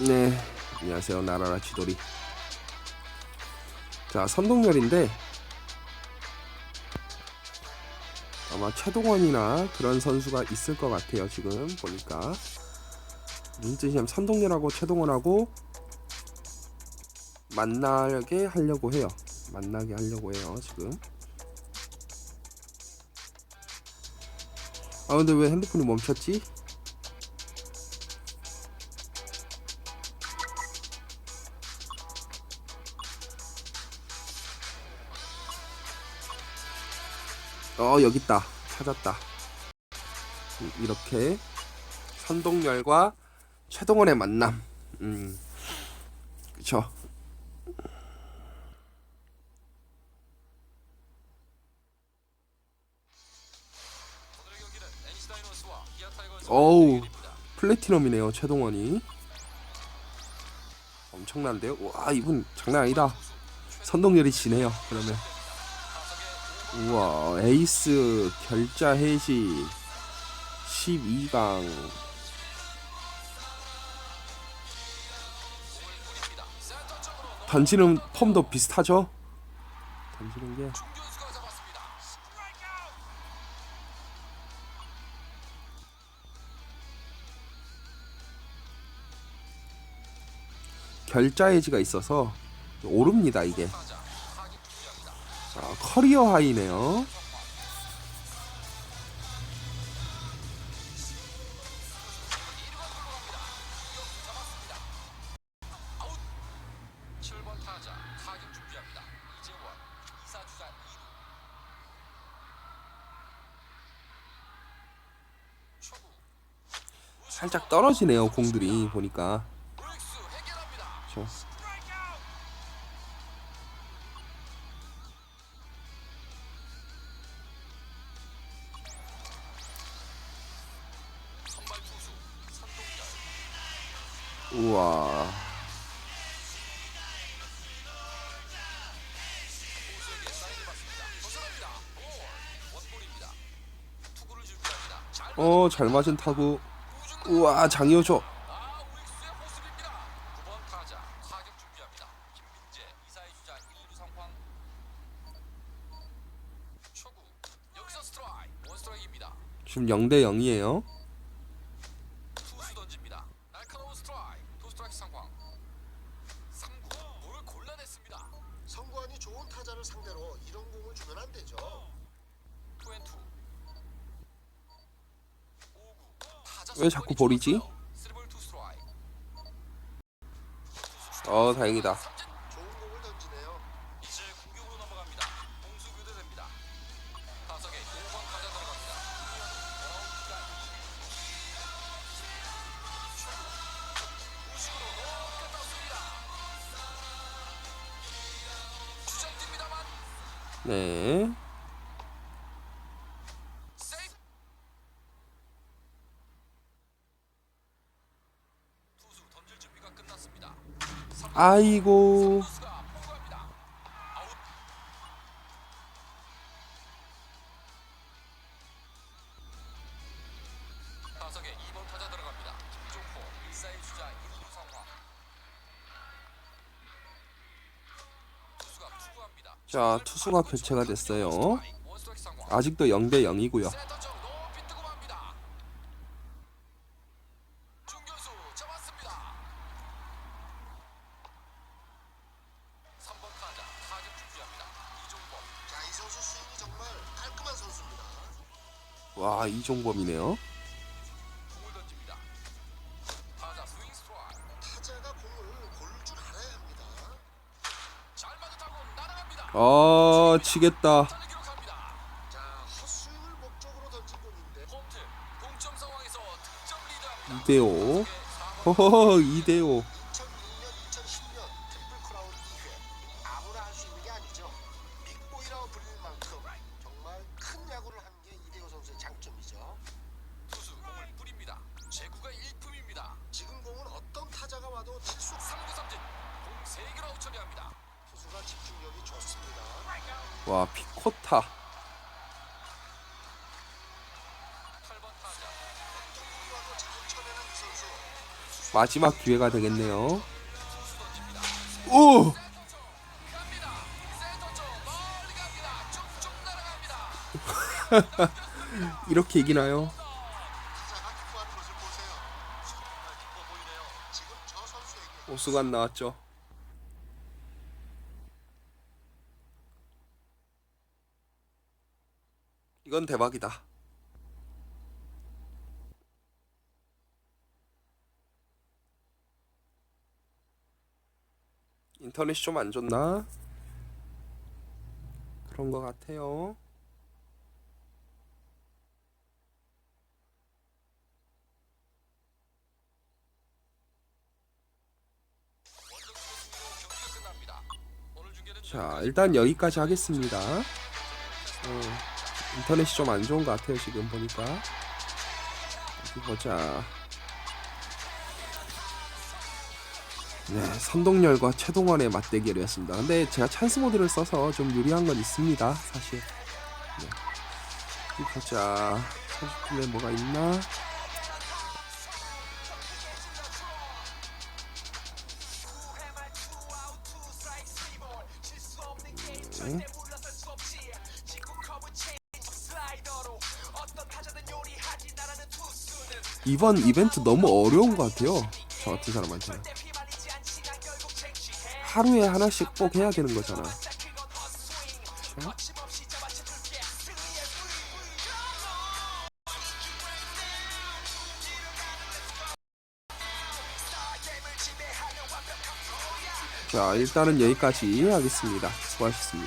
네, 안녕하세요. 나라라 지돌이. 자, 선동열인데 아마 최동원이나 그런 선수가 있을 것 같아요. 지금 보니까 문제시험 선동열하고 최동원하고 만나게 하려고 해요. 만나게 하려고 해요. 지금. 아 근데 왜 핸드폰이 멈췄지? 어 여기 있다. 찾았다. 이렇게 선동열과 최동원의 만남. 음. 그쵸? 어우 플래티넘이네요 최동원이. 엄청난데요? 와 이분 장난 아니다. 선동열이 지네요 그러면 우와 에이스 결자 해시 12강. 던지는 폼도 비슷하죠? 던지는 게. 결자 해지가 있어서 오릅니다 이게. 자, 커리어 하이네요. 칠번 타자 타격 준비합니다. 이재원 2사 주자 2루 초구 살짝 떨어지네요 공들이 보니까. 우익수 트라이크 원 스트라이크입니다. 지금 0대 0이에요. 투수 던집니다. 날카로운 스트라이크 투 스트라이크 상황 3구 볼을 골라냈습니다. 성구안이 좋은 타자를 상대로 이런 공을 주면 안 되죠. 투앤투 5구 타자 왜 자꾸 스트라이크 어 다행이다. 네. 아이고. 자 투수가 교체가 됐어요. 아직도 0대 0이고요. 센터 쪽 높이 뜨고 드합니다. 2대 5. 허허 2대 5. 와 피코타. 8번 타자 공이 와도 잘 쳐내는 이 선수 마지막 기회가 되겠네요. 오! 이렇게 이기나요? 기자가 기뻐하는 모습 보세요. 정말 기뻐 보이네요. 지금 저 선수에게 오수관 나왔죠. 이건 대박이다. 인터넷이 좀 안 좋나? 그런 것 같아요. 자, 일단 여기까지 하겠습니다. 어, 인터넷이 좀 안 좋은 것 같아요, 지금 보니까. 어디 보자. 네, 선동열과 최동원의 맞대결이었습니다. 근데 제가 찬스 모드를 써서 좀 유리한 건 있습니다, 사실. 네. 보자. 선수팀에 뭐가 있나? 네. 이번 이벤트 너무 어려운 것 같아요. 저 같은 사람한테. 하루에 하나씩 꼭 해야 되는 거잖아. 그쵸? 자, 일단은 여기까지 하겠습니다. 수고하셨습니다.